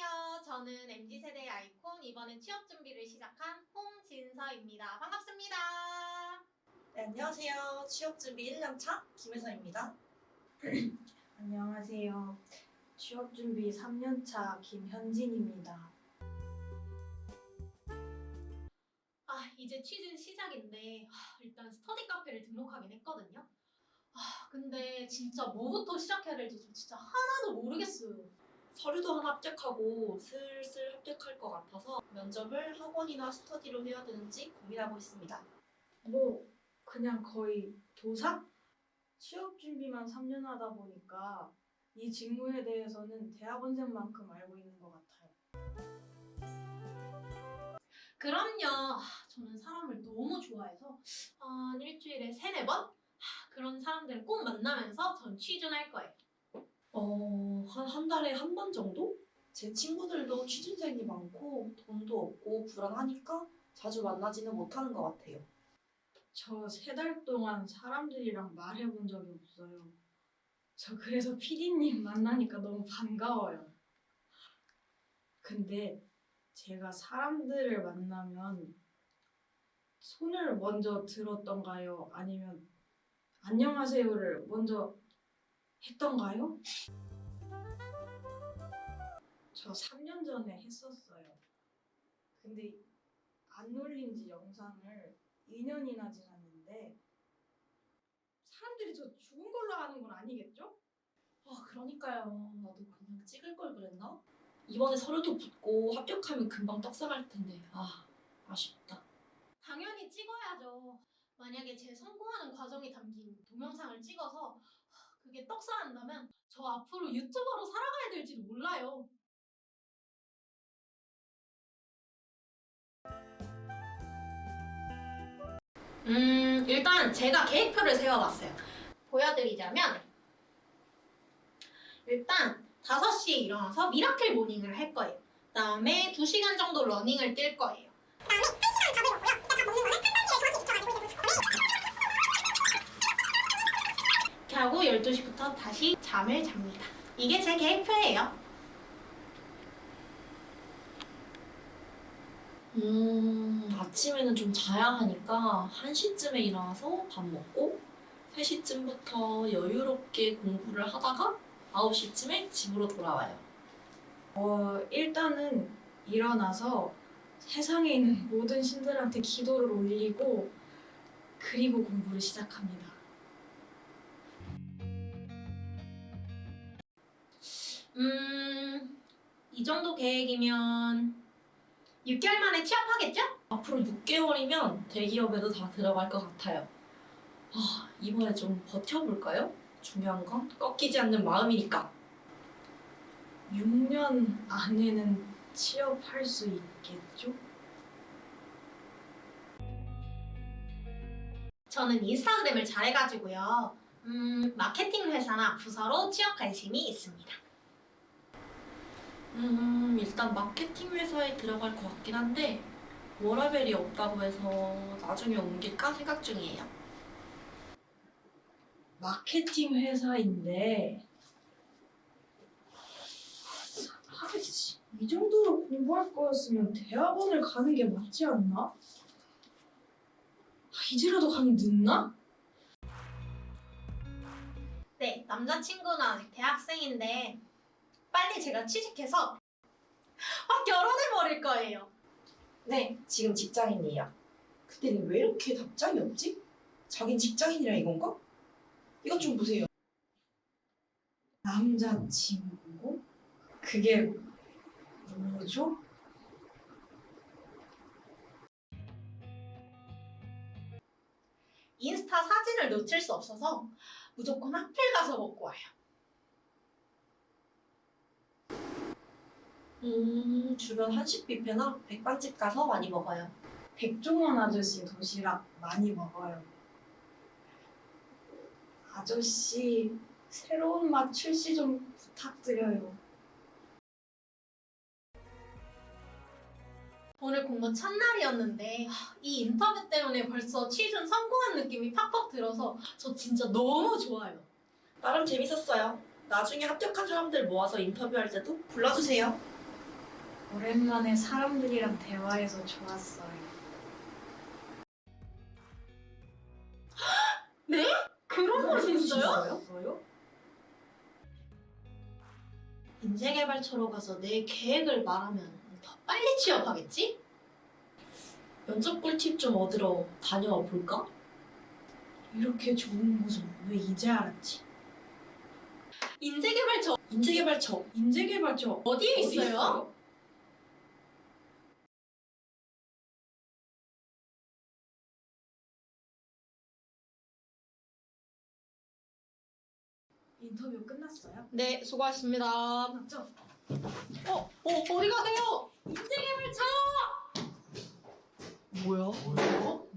안녕하세요. 저는 MZ세대의 아이콘, 이번엔 취업 준비를 시작한 홍진서입니다. 반갑습니다. 네, 안녕하세요. 취업 준비 1년차 김혜서입니다. 안녕하세요. 취업 준비 3년차 김현진입니다. 아, 이제 취준 시작인데, 아, 일단 스터디 카페를 등록하긴 했거든요. 아, 근데 진짜 뭐부터 시작해야 될지 저 진짜 하나도 모르겠어요. 서류도 하나 합격하고 슬슬 합격할 것 같아서 면접을 학원이나 스터디로 해야 되는지 고민하고 있습니다. 뭐 그냥 거의 도사? 취업 준비만 3년 하다 보니까 이 직무에 대해서는 대학원생만큼 알고 있는 것 같아요. 그럼요. 아, 저는 사람을 너무 좋아해서 한 일주일에 세네 번? 아, 그런 사람들을 꼭 만나면서 전 취준할 거예요. 어, 한, 한 달에 한 번 정도? 제 친구들도 취준생이 많고 돈도 없고 불안하니까 자주 만나지는 못하는 것 같아요. 저 세 달 동안 사람들이랑 말해본 적이 없어요. 저 그래서 PD님 만나니까 너무 반가워요. 근데 제가 사람들을 만나면 손을 먼저 들었던가요? 아니면 안녕하세요를 먼저 했던가요? 저 3년 전에 했었어요. 근데 안 올린 지 영상을 2년이나 지났는데 사람들이 저 죽은 걸로 아는 건 아니겠죠? 아, 그러니까요. 나도 그냥 찍을 걸 그랬나? 이번에 서류도 붙고 합격하면 금방 떡상할 텐데. 아, 아쉽다. 당연히 찍어야죠. 만약에 제 성공하는 과정이 담긴 동영상을 찍어서 하, 그게 떡상한다면 저 앞으로 유튜버로 살아가야 될지도 몰라요. 음, 일단 제가 계획표를 세워봤어요. 보여드리자면 일단 5시에 일어나서 미라클 모닝을 할 거예요. 그다음에 2시간 정도 러닝을 뛸 거예요. 하고 12시부터 다시 잠을 잡니다. 이게 제 계획표예요. 음, 아침에는 좀 자야 하니까 1시쯤에 일어나서 밥 먹고 3시쯤부터 여유롭게 공부를 하다가 9시쯤에 집으로 돌아와요. 어, 일단은 일어나서 세상에 있는 모든 신들한테 기도를 올리고 그리고 공부를 시작합니다. 음, 이 정도 계획이면 6개월 만에 취업하겠죠? 앞으로 6개월이면 대기업에도 다 들어갈 것 같아요. 아, 이번에 좀 버텨볼까요? 중요한 건 꺾이지 않는 마음이니까. 6년 안에는 취업할 수 있겠죠? 저는 인스타그램을 잘해가지고요. 음, 마케팅 회사나 부서로 취업 관심이 있습니다. 음, 일단 마케팅 회사에 들어갈 것 같긴 한데 워라벨이 없다고 해서 나중에 옮길까 생각 중이에요. 마케팅 회사인데 아이씨, 이 정도로 공부할 거였으면 대학원을 가는 게 맞지 않나? 아, 이제라도 가면 늦나? 네, 남자친구는 아직 대학생인데 빨리 제가 취직해서 확 결혼해 버릴 거예요. 네, 지금 직장인이에요. 근데 왜 이렇게 답장이 없지? 자긴 직장인이라 이건가? 이것 좀 보세요. 남자친구? 그게 뭐죠? 인스타 사진을 놓칠 수 없어서 무조건 하필 가서 먹고 와요. 음, 주변 한식 뷔페나 백반집 가서 많이 먹어요. 백종원 아저씨 도시락 많이 먹어요. 아저씨 새로운 맛 출시 좀 부탁드려요. 오늘 공부 첫날이었는데 하, 이 인터뷰 때문에 벌써 취준 성공한 느낌이 팍팍 들어서 저 진짜 너무 좋아요. 나름 재밌었어요. 나중에 합격한 사람들 모아서 인터뷰할 때도 불러주세요. 오랜만에 사람들이랑 대화해서 좋았어요. 그런 곳이 있어요? 있어요? 인재개발처로 가서 내 계획을 말하면 더 빨리 취업하겠지? 면접 꿀팁 좀 얻으러 다녀와 볼까? 이렇게 좋은 곳은 왜 이제 알았지? 인재개발처 인재개발처 인재개발처 어디에 어디 있어요? 인터뷰 끝났어요? 네, 수고하셨습니다. 맞죠? 어, 어, 어디 가세요? 인재개발처! 뭐야?